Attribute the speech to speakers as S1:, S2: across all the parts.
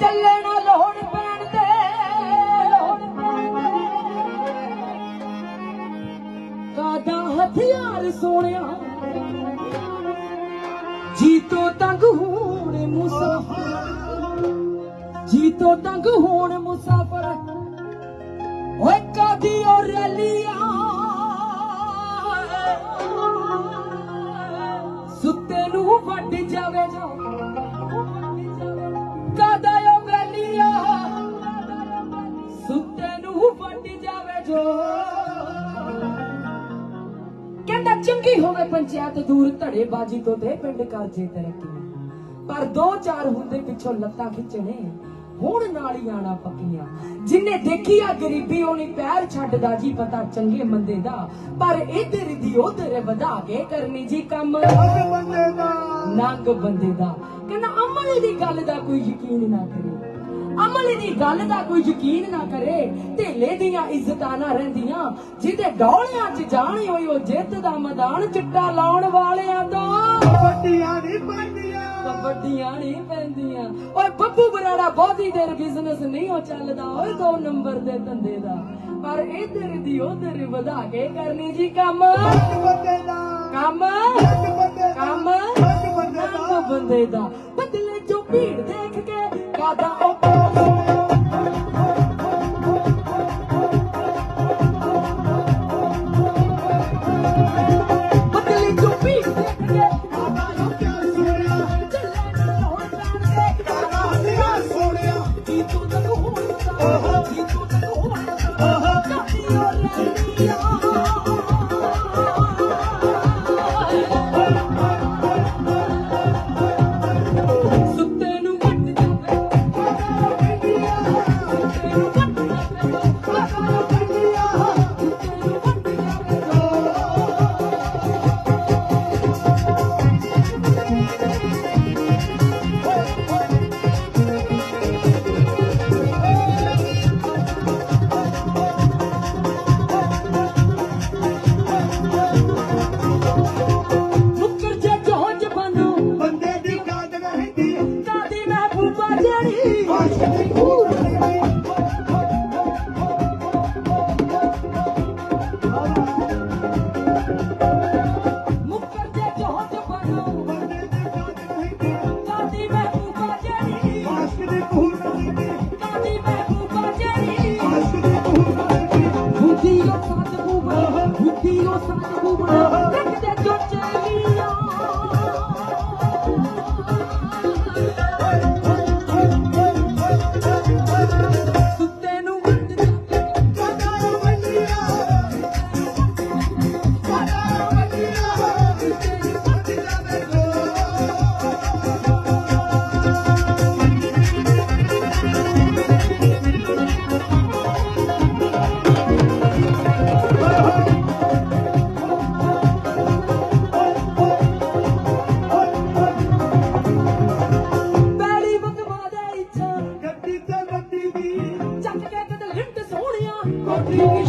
S1: ਚੱਲੇ ਲੋੜ ਪੈਣ ਤੇ ਕਾਦਾ ਹਥਿਆਰ ਸੋਹਣਿਆ। ਜੀ ਤੋਂ ਤੰਗ ਹੋਣ ਮੁਸਾਫਰ। ਜੀ ਤੋਂ ਤੰਗ ਹੋਣ ਮੁਸਾਫਰ। ਓਏ ਕਾਦੀ ਔ ਰੈਲੀਆਂ ਪੰਚਾਇਤ ਦੂਰ ਧੜੇ ਬਾਜੀ ਤੋਂ ਤੇ ਪਿੰਡ ਕਾਜੇ ਤਰੱਕੀ। ਪਰ ਦੋ ਚਾਰ ਹੁੰਦੇ ਪਿੱਛੋਂ ਲੱਤਾਂ ਖਿੱਚਣੇ ਹੁਣ ਨਾਲ ਹੀ ਆਣਾ ਪੱਕੀਆਂ। ਜਿਨੇ ਦੇਖੀ ਆ ਗਰੀਬੀ ਉਹਨੇ ਪੈਰ ਛੱਡਦਾ ਜੀ ਪਤਾ ਚੰਗੇ ਮੰਦੇ ਦਾ। ਪਰ ਇਧਰ ਦੀ ਉਧਰ ਵਧਾ ਕੇ ਕਰਨੀ ਜੀ ਕੰਮ।
S2: ਅੱਜ ਬੰਦੇ ਦਾ।
S1: ਨੰਗ ਬੰਦੇ ਦਾ। ਕਹਿੰਦਾ ਅਮਲ ਦੀ ਗੱਲ ਦਾ ਕੋਈ ਯਕੀਨ ਨਾ ਕਰੇ। ਅਮਲ ਦੀ ਗੱਲ ਦਾ ਕੋਈ ਯਕੀਨ ਨਾ ਕਰੇ। ਢੇਲੇ ਦੀਆਂ ਇੱਜ਼ਤਾਂ ਨਾ ਰਹਿੰਦੀਆਂ। ਜਿਹਦੇ ਡੌਲਿਆਂ 'ਚ ਜਾਣੀ ਹੋਈ ਉਹ ਜਿੱਤ ਦਾ ਮੈਦਾਨ ਚਿੱਟਾ ਲਾਉਣ ਵਾਲਿਆਂ ਦਾ।
S2: ਕਬੱਡੀਆਂ ਨਹੀਂ ਪੈਂਦੀਆਂ।
S1: ਕਬੱਡੀਆਂ ਨਹੀਂ ਪੈਂਦੀਆਂ। ਓਏ ਬੱਬੂ ਬਰਾੜਾ ਬਹੁਤੀ ਦੇਰ ਬਿਜ਼ਨਸ ਨਹੀਂ ਹੋ ਚੱਲਦਾ। ਓਏ ਦੋ ਨੰਬਰ ਦੇ ਧੰਦੇ ਦਾ। ਪਰ ਇਧਰ ਦੀ ਉਧਰ ਵਧਾ ਕੇ ਕਰਨੀ ਜੀ ਕੰਮ।
S2: ਅੱਜ ਬੰਦੇ ਦਾ।
S1: ਕੰਮ। ਕੰਮ।
S2: ਬੰਦੇ ਦਾ।
S1: ਬੰਦੇ ਦਾ। ਬਦਲੇ ਚੋਂ ਭੀੜ ਦੇਖ ਕੇ ਕਾਦਾ ਉਹ ਹੁੰਦੀ ਉਹ ਸਾਧ ਬੂਬਾ ਸੋਹਣਿਆ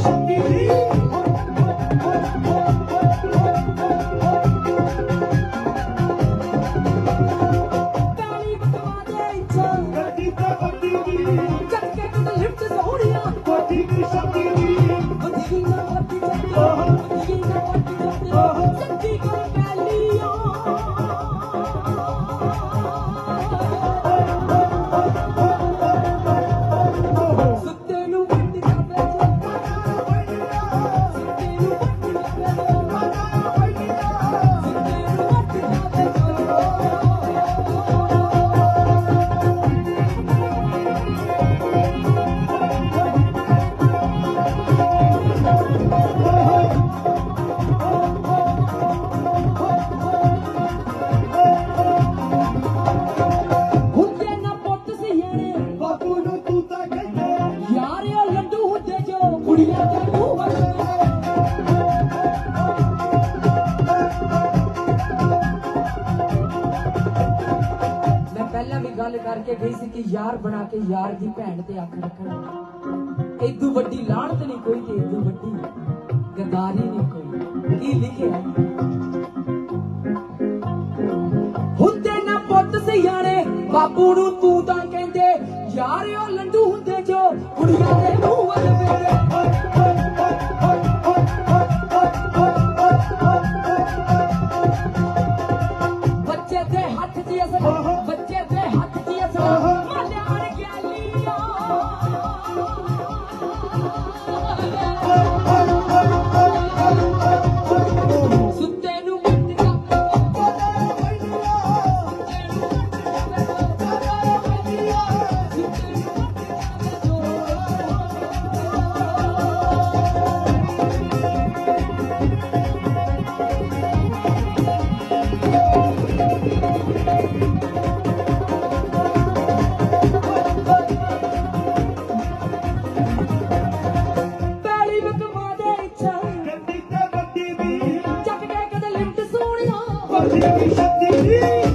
S1: ਕਰਕੇ ਗਈ ਸੀ ਕਿ ਯਾਰ ਬਣਾ ਕੇ ਯਾਰ ਦੀ ਭੈਣ ਤੇ ਅੱਖ ਰੱਖਣ। ਇਦੋਂ ਵੱਡੀ ਲਾਹਣਤ ਨਹੀਂ ਕੋਈ ਤੇ ਇਦੋਂ ਵੱਡੀ ਗਦਾਰੀ ਨਹੀਂ ਕੋਈ। ਕੀ ਲਿਖਿਆ
S3: ਹੁੰਦੇ ਨਾ ਪੁੱਤ ਸਿਆਣੇ
S1: ਬਾਪੂ ਨੂੰ ਵੱਡੀ ਦੀ ਸ਼ਕਤੀ